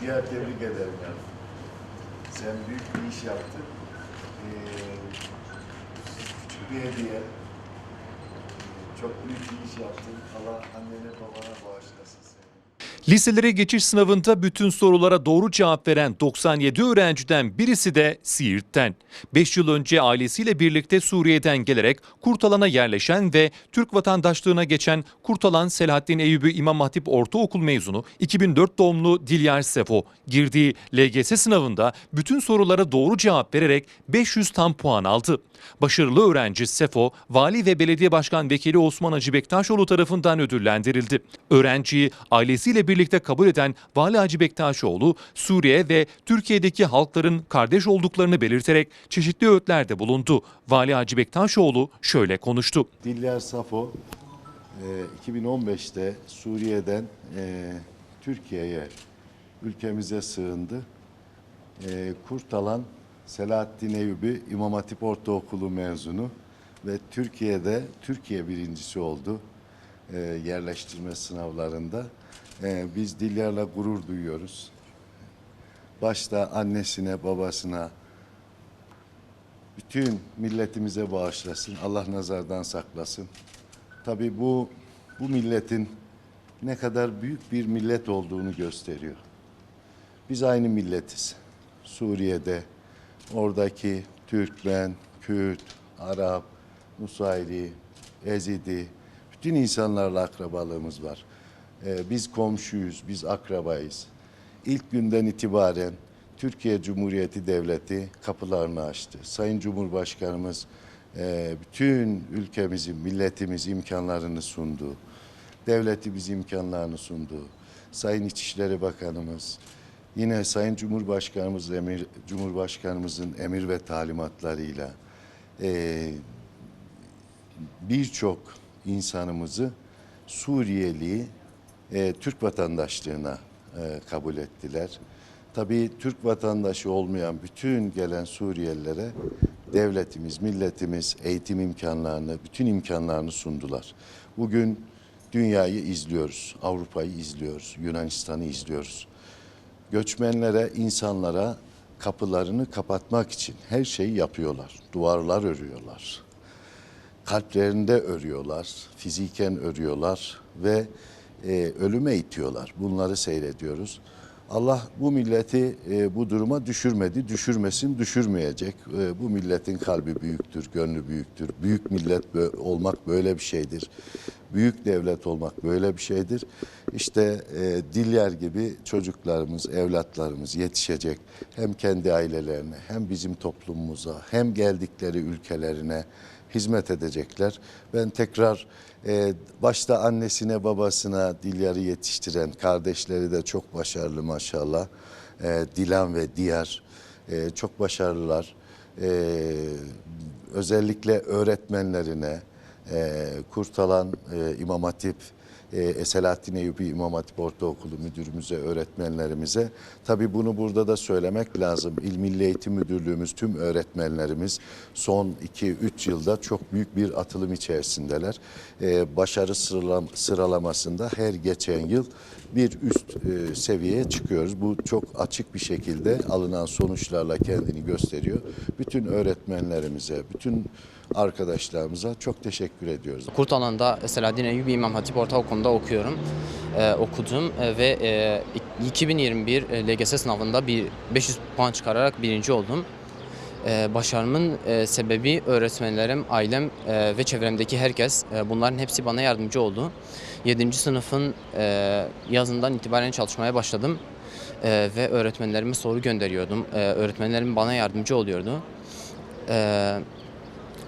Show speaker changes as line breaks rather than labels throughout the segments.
Diğer tebrik ederim yani. Sen büyük bir iş yaptın. Ee, küçük bir hediye. Ee, çok büyük bir iş yaptın. Allah annene babana bağışlasın.
Liselere geçiş sınavında bütün sorulara doğru cevap veren 97 öğrenciden birisi de Siirt'ten. 5 yıl önce ailesiyle birlikte Suriye'den gelerek Kurtalan'a yerleşen ve Türk vatandaşlığına geçen Kurtalan Selahattin Eyyubi İmam Hatip Ortaokul mezunu 2004 doğumlu Dilyar Sefo girdiği LGS sınavında bütün sorulara doğru cevap vererek 500 tam puan aldı. Başarılı öğrenci Sefo, Vali ve Belediye Başkan Vekili Osman Hacı Bektaşoğlu tarafından ödüllendirildi. Öğrenciyi ailesiyle birlikte kabul eden Vali Hacı Bektaşoğlu, Suriye ve Türkiye'deki halkların kardeş olduklarını belirterek çeşitli öğütlerde bulundu. Vali Hacı Bektaşoğlu şöyle konuştu.
Dilyar Safo e, 2015'te Suriye'den e, Türkiye'ye, ülkemize sığındı. E, Kurtalan Selahattin Eyyubi İmam Hatip Ortaokulu mezunu ve Türkiye'de Türkiye birincisi oldu e, yerleştirme sınavlarında. E, biz Dilyar'la gurur duyuyoruz. Başta annesine, babasına, bütün milletimize bağışlasın. Allah nazardan saklasın. Tabii bu bu milletin ne kadar büyük bir millet olduğunu gösteriyor. Biz aynı milletiz. Suriye'de oradaki Türkmen, Kürt, Arap, Nusayri, Ezidi bütün insanlarla akrabalığımız var. Ee, biz komşuyuz, biz akrabayız. İlk günden itibaren Türkiye Cumhuriyeti Devleti kapılarını açtı. Sayın Cumhurbaşkanımız e, bütün ülkemizin, milletimiz imkanlarını sundu. Devletimiz imkanlarını sundu. Sayın İçişleri Bakanımız, yine Sayın Cumhurbaşkanımız emir, Cumhurbaşkanımızın emir ve talimatlarıyla e, birçok insanımızı Suriyeli e, Türk vatandaşlığına e, kabul ettiler. Tabii Türk vatandaşı olmayan bütün gelen Suriyelilere devletimiz, milletimiz eğitim imkanlarını, bütün imkanlarını sundular. Bugün dünyayı izliyoruz, Avrupa'yı izliyoruz, Yunanistan'ı izliyoruz. Göçmenlere, insanlara kapılarını kapatmak için her şeyi yapıyorlar. Duvarlar örüyorlar kalplerinde örüyorlar, fiziken örüyorlar ve e, ölüme itiyorlar. Bunları seyrediyoruz. Allah bu milleti e, bu duruma düşürmedi, düşürmesin, düşürmeyecek. E, bu milletin kalbi büyüktür, gönlü büyüktür. Büyük millet bö- olmak böyle bir şeydir. Büyük devlet olmak böyle bir şeydir. İşte e, Dilyar gibi çocuklarımız, evlatlarımız yetişecek. Hem kendi ailelerine, hem bizim toplumumuza, hem geldikleri ülkelerine hizmet edecekler. Ben tekrar e, başta annesine babasına Dilyar'ı yetiştiren kardeşleri de çok başarılı maşallah. E, Dilan ve Diyar e, çok başarılılar. E, özellikle öğretmenlerine, e, Kurtalan e, İmam Hatip e, Selahattin Eyyubi İmam Hatip Ortaokulu müdürümüze, öğretmenlerimize. Tabii bunu burada da söylemek lazım. İl Milli Eğitim Müdürlüğümüz, tüm öğretmenlerimiz son 2-3 yılda çok büyük bir atılım içerisindeler. E, başarı sıralam- sıralamasında her geçen yıl bir üst e, seviyeye çıkıyoruz. Bu çok açık bir şekilde alınan sonuçlarla kendini gösteriyor. Bütün öğretmenlerimize, bütün arkadaşlarımıza çok teşekkür ediyoruz.
Kurtalan'da Selahattin Eyyubi İmam Hatip Ortaokulu'nda okuyorum. Ee, okudum e, ve e, 2021 LGS sınavında bir 500 puan çıkararak birinci oldum. Ee, başarımın e, sebebi öğretmenlerim, ailem e, ve çevremdeki herkes. E, bunların hepsi bana yardımcı oldu. 7. sınıfın e, yazından itibaren çalışmaya başladım. E, ve öğretmenlerime soru gönderiyordum. E, öğretmenlerim bana yardımcı oluyordu. E,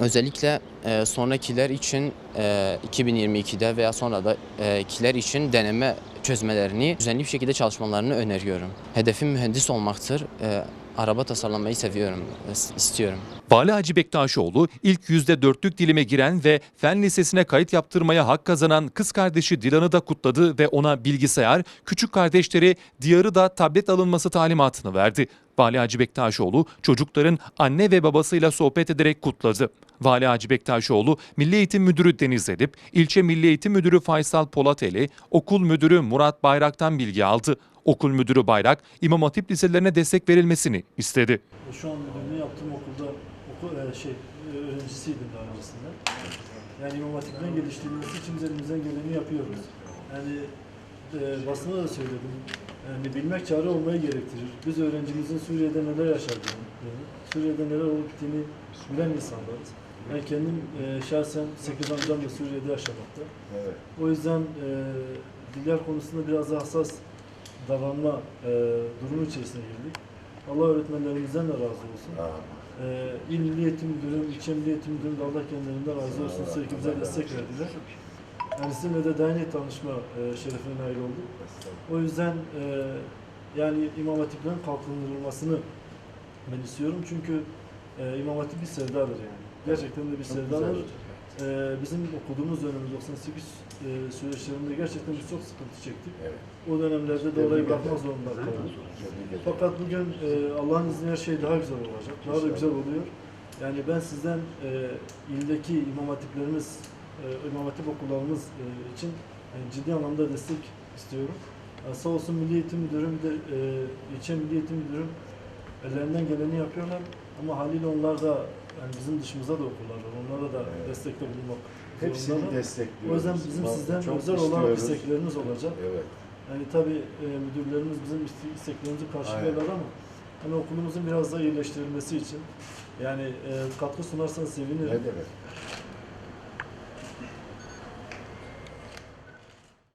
Özellikle e, sonrakiler için e, 2022'de veya sonra da e, kiler için deneme çözmelerini düzenli bir şekilde çalışmalarını öneriyorum. Hedefim mühendis olmaktır. Araba tasarlamayı seviyorum, istiyorum.
Vali Hacı Bektaşoğlu ilk %4'lük dilime giren ve fen lisesine kayıt yaptırmaya hak kazanan kız kardeşi Dilan'ı da kutladı ve ona bilgisayar, küçük kardeşleri Diyar'ı da tablet alınması talimatını verdi. Vali Hacı Bektaşoğlu çocukların anne ve babasıyla sohbet ederek kutladı. Vali Hacı Bektaşoğlu, Milli Eğitim Müdürü Deniz Edip, İlçe Milli Eğitim Müdürü Faysal Polateli, Okul Müdürü Murat Bayrak'tan bilgi aldı. Okul Müdürü Bayrak, İmam Hatip liselerine destek verilmesini istedi.
Şu an müdürlüğünü yaptığım okulda okul e, şey e, öğrencisiydim daha öncesinde. Yani İmam Hatip'ten geliştirilmesi için elimizden geleni yapıyoruz. Yani e, basına da söyledim. Yani bilmek çare olmayı gerektirir. Biz öğrencimizin Suriye'de neler yaşadığını, Suriye'de neler olup bittiğini bilen insanlarız. Ben kendim e, şahsen 8 amcam da Suriye'de yaşamakta.
Evet.
O yüzden e, diller konusunda biraz daha hassas davranma e, durumu içerisine girdik. Allah öğretmenlerimizden de razı olsun. E, İl Milli Eğitim Müdürüm, İlçe Milli Eğitim Müdürüm de Allah kendilerinden razı olsun. Sürekli bize destek verdiler. Yani sizinle de iyi tanışma e, şerefine nail olduk. O yüzden e, yani İmam Hatip'lerin kalkındırılmasını ben istiyorum. Çünkü e, İmam Hatip bir sevdadır yani. Gerçekten de bir sevdadır. E, bizim okuduğumuz dönem 98 e, süreçlerinde gerçekten biz çok sıkıntı çektik.
Evet.
O dönemlerde de orayı bırakmak zorunda kaldık. Fakat bugün e, Allah'ın izniyle her şey daha güzel olacak. Daha da güzel oluyor. Yani ben sizden e, ildeki imam hatiplerimiz, imam hatip okullarımız e, için yani ciddi anlamda destek istiyorum. Sağ olsun Milli Eğitim Müdürüm de e, ilçe Milli Eğitim Müdürüm ellerinden geleni yapıyorlar. Ama haliyle onlar da yani bizim dışımıza da okullarlar. Onlara da
Evet.
destekte bulunmak
Hepsini
zorundalar.
destekliyoruz.
O yüzden bizim
Vallahi
sizden
çok
özel
istiyoruz.
istekleriniz olacak.
Evet.
Yani tabii e, müdürlerimiz bizim iste- isteklerimizi karşılıyorlar ama hani okulumuzun biraz daha iyileştirilmesi için yani e, katkı sunarsanız
Ne
sevinirim.
demek?